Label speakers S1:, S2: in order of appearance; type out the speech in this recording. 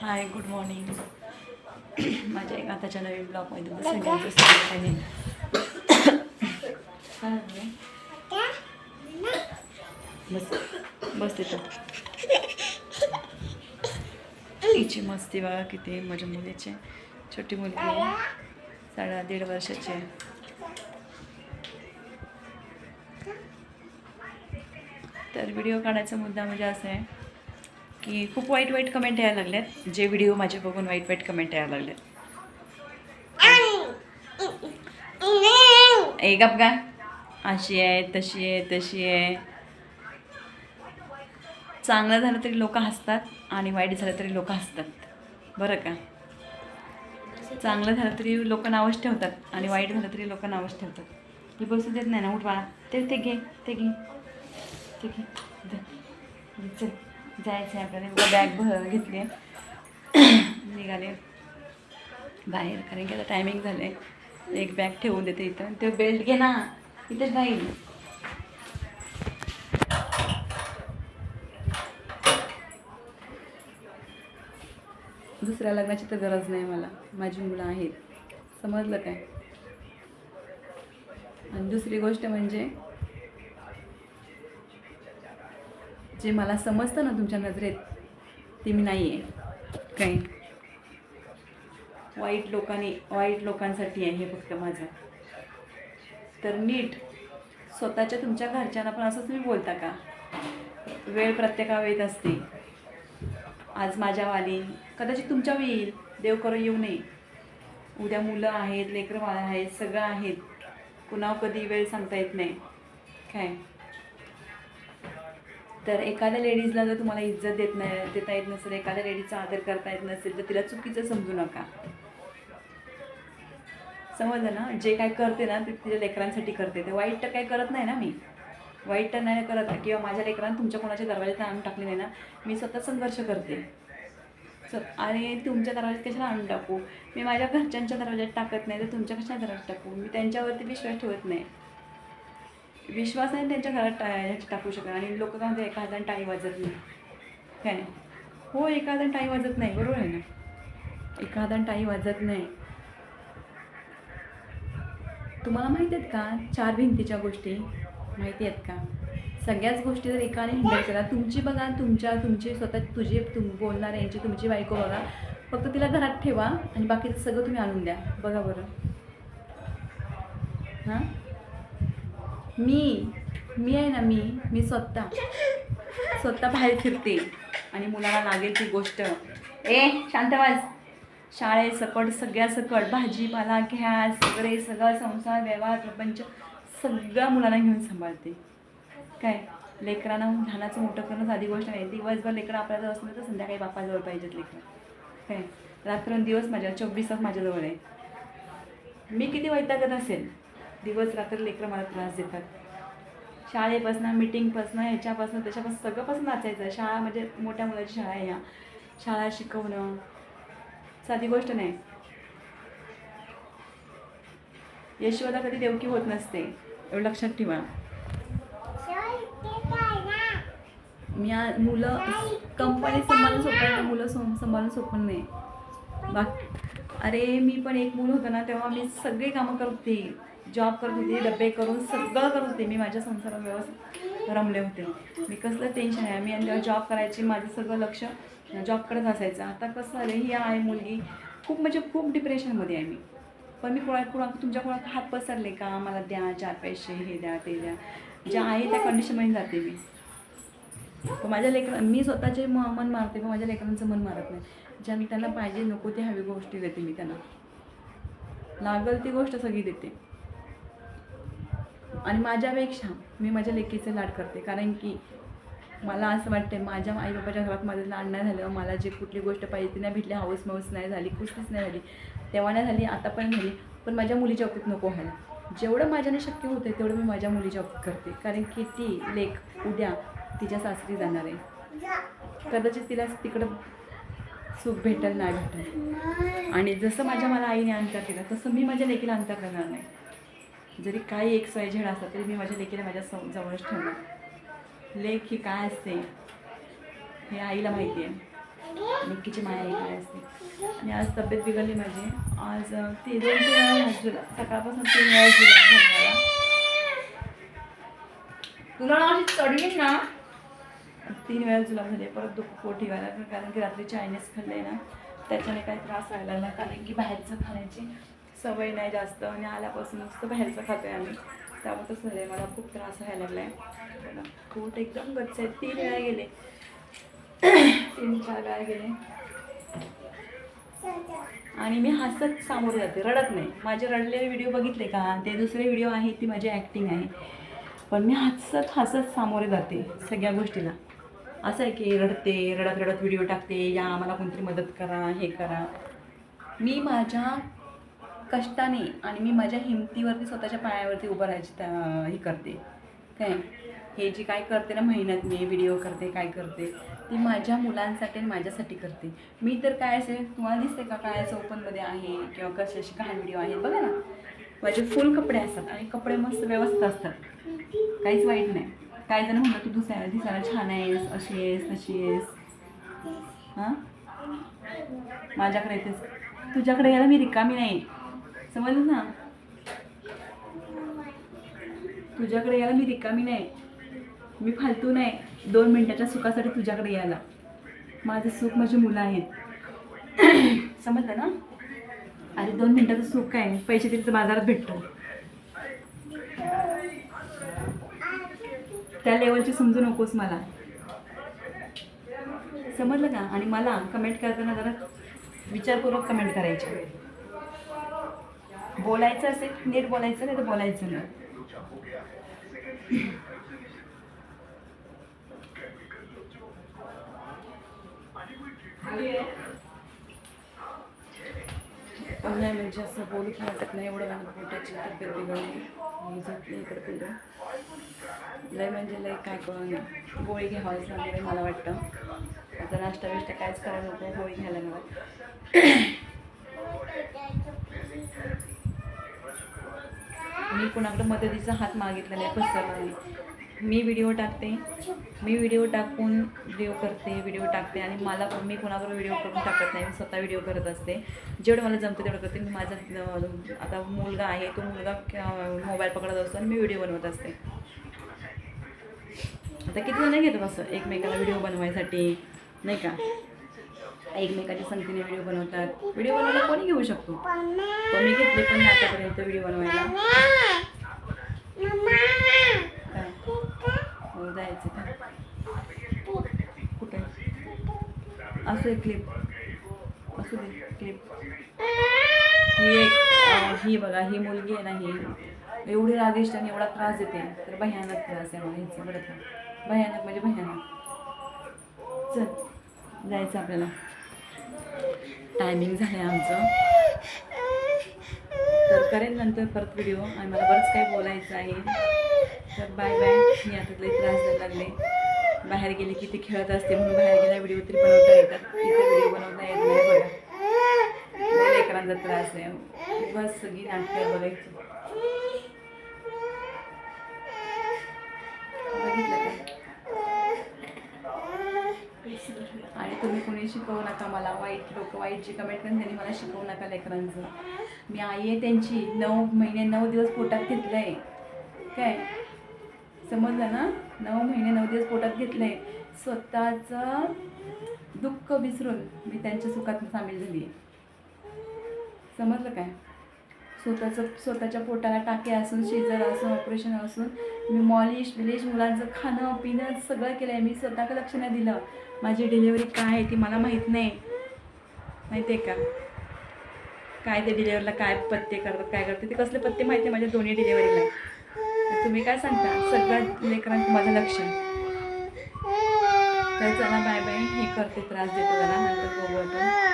S1: Hi good morning माझ्या एक आताच्या नवीन ब्लॉगमध्ये सगळ्यांचं स्वागत आहे? बस बस तिथं. हिची मस्ती बघा किती माझ्या मुलीची. छोटी मुलगी आहे. साडे दीड वर्षाची आहे. तर व्हिडिओ काढायचा मुद्दा म्हणजे असं आहे. की खूप वाईट वाईट कमेंट यायला लागल्यात. जे व्हिडिओ माझे बघून वाईट वाईट कमेंट यायला लागल्यात. ए गप का अशी आहे तशी आहे तशी आहे. चांगलं झालं तरी लोक हसतात आणि वाईट झालं तरी लोक हसतात. बरं का? चांगलं झालं तरी लोक नावच ठेवतात आणि वाईट झालं तरी लोक नावच ठेवतात. ही बसू देत नाही ना उठ बाळा. ते ते घे ते घे ते घे. चल. जायचं आहे आपल्याला बॅग भर घेतली निघाले. बाहेर कारण की आता टायमिंग झालं आहे एक बॅग ठेवून देते इथं. ते बेल्ट घे ना. इथं राहील. दुसऱ्या लग्नाची तर गरज नाही मला. माझी मुलं आहेत. समजलं काय? आणि दुसरी गोष्ट म्हणजे जे मला समजतं ना तुमच्या नजरेत ते मी नाही आहे काही वाईट लोकांनी वाईट लोकांसाठी आहे हे फक्त माझं. तर नीट स्वतःच्या तुमच्या घरच्यांना पण असंच तुम्ही बोलता का? वेळ प्रत्येकावर येत असते. आज माझ्या वाली कदाचित तुमच्या येईल. देव करून येऊ नये. उद्या मुलं आहेत लेकरं बाळं आहेत सगळं आहेत. कुणावर कधी वेळ सांगता येत नाही. काय? तर एखाद्या लेडीजला जर तुम्हाला इज्जत देत नाही देता येत नसेल एखाद्या लेडीजचा आदर करता येत नसेल तर तिला चुकीचं समजू नका. समजलं ना? जे काय करते ना ते तिच्या लेकरांसाठी करते. ते वाईट तर काही करत नाही ना मी? वाईट तर नाही करत. किंवा माझ्या लेकरांना तुमच्या कोणाच्या दरवाज्यात आणून टाकले नाही ना मी स्वतः संघर्ष करते. स आणि तुमच्या दरवाज्यात कशाला आणून टाकू? मी माझ्या घरच्यांच्या दरवाज्यात टाकत नाही तर तुमच्या कशाला दरवाज्यात टाकू? मी त्यांच्यावरती विश्वास ठेवत नाही. विश्वासाने त्यांच्या घरात टा टाकू शकत आणि लोक काय म्हणतात एका हाताने टाळी वाजत नाही. काय हो एका हाताने टाळी वाजत नाही. बरोबर आहे ना? एका हाताने टाळी वाजत नाही. तुम्हाला माहीत आहेत का? चार भिंतीच्या गोष्टी माहिती आहेत का? सगळ्याच गोष्टी जर एकाने हँडल करा तुमची बघा तुमच्या तुमची स्वतः तुझे तुम बोलणाऱ्यांची तुमची बायको बघा फक्त तिला घरात ठेवा आणि बाकीचं सगळं तुम्ही आणून द्या. बघा बरं हां मी मी आहे ना मी मी स्वतः. स्वतः बाहेर फिरते. आणि मुलाला लागेल ती गोष्ट. ए शांतवाज शाळे सकट सगळ्या सकट भाजीपाला गॅस वगैरे सगळं संसार व्यवहार प्रपंच सगळ्या मुलांना घेऊन सांभाळते. काय? लेकरांना लहानाचं मोठं करणं साधी गोष्ट नाही. दिवसभर लेकरं आपल्याजवळ असलं तर संध्याकाळी बापाजवळ पाहिजेत लेकरं. काय? रात्रंदिवस माझ्या चोवीस तास माझ्याजवळ आहे. मी किती वैतागत असेल? दिवस रात्र लेकरं मला त्रास देतात. शाळेपासनं मिटिंगपासनं ह्याच्यापासनं त्याच्यापासून सगळंपासून नाचायचं. शाळा म्हणजे मोठ्या मुलाची शाळा आहे या. शाळा शिकवणं. साधी गोष्ट नाही. यशोदा कधी देवकी होत नसते. एवढं लक्षात ठेवा. मी मुलं कंपनी सांभाळून सोपं मुलं सो सांभाळून सोपं नाही. बाकी अरे मी पण एक मूल होतं ना तेव्हा मी सगळी कामं करते जॉब करत होती डबे करून सगळं करत होते मी माझ्या संसारात व्यवस्थित रमले होते. मी कसलं टेन्शन आहे. मी आणि जॉब करायची माझं सगळं लक्ष जॉबकडेच असायचं. आता कसं झालं ही आहे मुलगी खूप म्हणजे खूप डिप्रेशनमध्ये आहे मी. पण मी कोणा कुणा तुमच्या कोणाला हात पसरले का? मला द्या चार पैसे हे द्या ते द्या. ज्या आहे त्या कंडिशनमध्ये जाते मी. पण माझ्या लेकर मी स्वतःचे म मन मारते पण माझ्या लेकरांचं मन मारत नाही. ज्या त्यांना पाहिजे नको ते हवी गोष्टी देते मी त्यांना. लागल ती गोष्ट सगळी देते. आणि माझ्यापेक्षा मी माझ्या लेकीचे लाड करते. कारण की मला असं वाटतं माझ्या आईबाबाच्या घरात माझं लाड नाही झालं मला जे कुठली गोष्ट पाहिजे ती नाही भेटली हाऊस माऊस नाही झाली कुठलीच नाही झाली तेव्हा नाही झाली आता पण झाली. पण माझ्या मुलीच्या बाबतीत नको व्हायला. जेवढं माझ्याने शक्य होतं तेवढं मी माझ्या मुलीच्या बाबतीत करते. कारण की ती लेख उद्या तिच्या सासरी जाणार आहे. कदाचित तिला तिकडं सुख भेटेल नाही भेटेल. आणि जसं माझ्या मला आईने अंतर केला तसं मी माझ्या लेकीला अंतर करणार नाही. जरी काही एक सयझेड असला तरी मी माझ्या लेकीला माझ्या सव जवळच ठेवणार लेख ही काय असते? हे आईला माहिती आहे. निक्कीची माया ही काय असते? आणि आज तब्येत बिघडली माझी. आज ते ती दोन तीन वेळा जुला सकाळपासून तीन वेळा तुला माझी अशी चढली ना? तीन वेळा जुलाब झाले परत दुःख पोटी व्हायला कारण की रात्री चायनीज आहे ना त्याच्याने काही त्रास व्हायला लागला कारण की बाहेरचं खाण्याची सवय नाही जास्त आणि आल्यापासून नुसतं बाहेरचं खातोय आम्ही. त्यामुळे तसं झालं मला खूप त्रास व्हायला लागला आहे पोट एकदम गच्च आहे. तीन वेळा गेले. तीन चार वेळा गेले. आणि मी हसत सामोरे जाते. रडत नाही. माझे रडलेले व्हिडिओ बघितले का? ते दुसरे व्हिडिओ आहेत ती माझी ॲक्टिंग आहे. पण मी हसत हसत सामोरे जाते सगळ्या गोष्टीला. असं आहे की रडते रडत रडत व्हिडिओ टाकते. या मला कोणतरी मदत करा हे करा. मी माझ्या कष्टाने आणि मी माझ्या हिमतीवरती स्वतःच्या पायावरती उभं राहायची त्या हे करते. काय? हे जी काय करते ना मेहनत मी व्हिडिओ करते काय करते ती माझ्या मुलांसाठी आणि माझ्यासाठी करते. मी तर काय असे तुम्हाला दिसते का काय असं ओपनमध्ये आहे किंवा कसे असे घाण व्हिडिओ आहेत? बघा ना. माझे फुल कपडे असतात आणि कपडे मस्त व्यवस्थित असतात. काहीच वाईट नाही. काही जण म्हणतात तू दुसऱ्या दिसायला छान आहेस अशी आहेस तशी आहेस. हां? माझ्याकडे येतेस. तुझ्याकडे यायला मी रिकामी नाही समजलं ना. तुझ्याकडे यायला मी रिकामी नाही. मी फालतू नाही. दोन मिनिटाच्या सुखासाठी तुझ्याकडे यायला. माझं सुख माझी मुलं आहेत. समजलं ना? अरे दोन मिनिटाचं सुख काय? पैसे तिथं बाजारात भेटतो. त्या लेवलची समजू नकोस मला. समजलं का? आणि मला कमेंट करताना जरा विचारपूर्वक कमेंट करायचे. बोलायचं असेल नीट बोलायचं नाही तर बोलायचं नाही. नाही म्हणजे असं बोलू पण वाटत नाही एवढं लहान पोटाची तब्येत बिघडली. मी झोपली इकडे लय म्हणजे लय काय कळून गोळी घ्यावाच वगैरे मला वाटतं. आता नाश्ता बिष्टा कायच करायला नको गोळी घ्यायला मला मी कुणाकडे मदतीचा हात मागितला नाही पसरला नाही. मी व्हिडिओ टाकते मी व्हिडिओ टाकून व्हिडिओ करते व्हिडिओ टाकते आणि मला पण मी कोणाबरोबर व्हिडिओ करून टाकत नाही मी स्वतः व्हिडिओ करत असते. जेवढं मला जमतं तेवढं करते. मी माझा आता मुलगा आहे तो मुलगा मोबाईल पकडत असतो आणि मी व्हिडिओ बनवत असते. आता किती जण घेतात असं एकमेकाला व्हिडिओ बनवायसाठी? नाही का? एकमेकाच्या संगतीने व्हिडिओ बनवतात. व्हिडिओ बनवायला कोणी घेऊ शकतो? पण मी घेतले पण आतापर्यंत व्हिडिओ बनवायला. हो जायचं का? कुठे? असू एक क्लिप असू दे क्लिप ही एक ही बघा ही मुलगी आहे ना ही. एवढी रागिष्ट आणि एवढा त्रास देते. तर भयानक त्रास आहे मला ह्याचा बरं का? भयानक म्हणजे भयानक. चल जायचं आपल्याला. टायमिंग झालं आहे आमचं. तर करेन नंतर परत व्हिडिओ आणि मला बरंच काही बोलायचं आहे. तर बाय बाय मी आता लई त्रास द्यायला लागले. बाहेर गेले की ती खेळत असते म्हणून बाहेर गेल्या व्हिडिओ तरी बनवता येतात. तिथे व्हिडिओ बनवता येत नाही बघा. लेकरांचा त्रास आहे. बस सगळी नाटकं बघायची बघितलं का आणि तुम्ही कोणी शिकवू नका मला वाईट लोक वाईटची कमेंट करून त्यांनी मला शिकवू नका लेकरांचं. मी आई आहे त्यांची नऊ महिने नऊ दिवस पोटात घेतलं आहे काय? समजलं ना? नऊ महिने नऊ दिवस पोटात घेतलं आहे स्वतःचं दुःख विसरून मी त्यांच्या सुखात सामील झाली आहे. समजलं काय? स्वतःचं स्वतःच्या पोटाला टाके असून शेजार असून ऑपरेशन असून मी मॉलिश बिलिश मुलांचं खाणं पिणं सगळं केलं आहे मी स्वतःकडे लक्ष नाही दिलं. माझी डिलेवरी काय आहे ती मला माहीत नाही. माहिती आहे का? काय ते डिलेवरीला काय पत्ते करतात काय करतात ते कसले पत्ते माहिती आहे माझ्या दोन्ही डिलेवरीला तुम्ही काय सांगता? सगळ्या लेकरांचं माझं लक्ष. तर चला बाय बाय. हे करते त्रास देतो जरा नंतर बघू आपण.